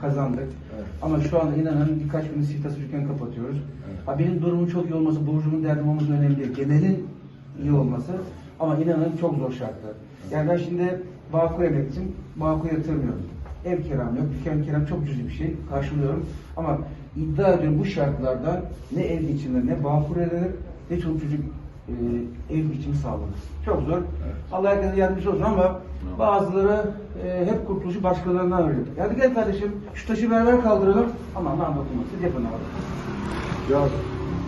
kazandık. Evet. Ama şu anda inanın birkaç gün siftası dükkan kapatıyoruz. Ha, benim durumum çok iyi olması, borcumun derdim olması önemli değil. Genelin iyi olması ama inanın çok zor şartlar. Yani ben şimdi Bağkur emekliyim, Bağkur yatırmıyorum. Ev kiram yok, dükkan kiram çok cüzi bir şey karşılıyorum. Ama iddia ediyorum bu şartlarda ne ev geçinir, ne Bağkur ödenir, ne çoluk çocuk e, ev geçimi sağlanır. Çok zor. Allah herkese yardımcı olsun ama bazıları e, hep kurtuluşu başkalarından arıyor. Hadi gel kardeşim şu taşı beraber kaldıralım. Aman lan dokunmasın siz yapın abi. Ya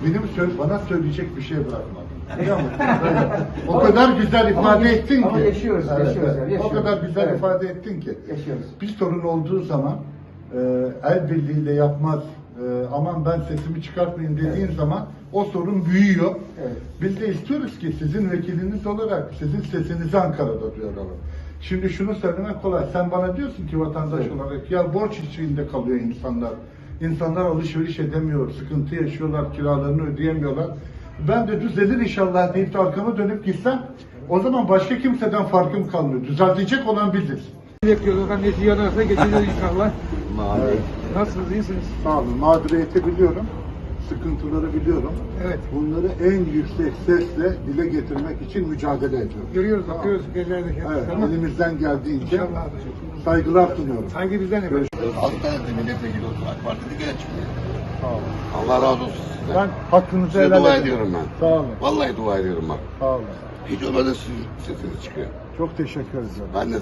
benim söz bana söyleyecek bir şey? Böyle. o kadar güzel Ama ifade yaş- ettin ki. ama yaşıyoruz, Evet, yaşıyoruz evet. yani, O yaşıyoruz. kadar güzel Evet. ifade ettin ki. Yaşıyoruz. Bir sorun olduğu zaman e, el birliğiyle yapmaz. E, aman ben sesimi çıkartmayayım dediğin Evet. zaman o sorun büyüyor. Evet. Biz de istiyoruz ki sizin vekiliniz olarak sizin sesinizi Ankara'da duyuralım. Şimdi şunu söylemek kolay. Sen bana diyorsun ki vatandaş Evet. olarak ya borç içinde kalıyor insanlar. İnsanlar alışveriş edemiyor, sıkıntı yaşıyorlar, kiralarını ödeyemiyorlar. Ben de düzelir inşallah deyip de arkama dönüp gitsem o zaman başka kimseden farkım kalmıyor. Düzeltecek olan biziz. Bekliyoruz. Annesi yanarsa geçeceğiz inşallah. Evet. Nasılsınız? iyisiniz? Sağ olun. Mağduriyeti biliyorum. Sıkıntıları biliyorum. Evet. Bunları en yüksek sesle dile getirmek için mücadele ediyoruz. Görüyoruz, Tamam. bakıyoruz gecelerdeki. Evet, Tamam. elimizden geldiğince İnşallah. saygılar sunuyorum. Saygı bizden efendim. Antalya'da milletvekili olsun AK Parti'de geçmiyor. Sağ olun. Allah razı olsun sizden. Ben hakkınızı Size helal dua ederim. ediyorum ben. Sağ olun. Vallahi dua ediyorum bak. Sağ olun. Hiç olmadı sizin sesiniz çıkıyor. Çok teşekkür ederim. Ben de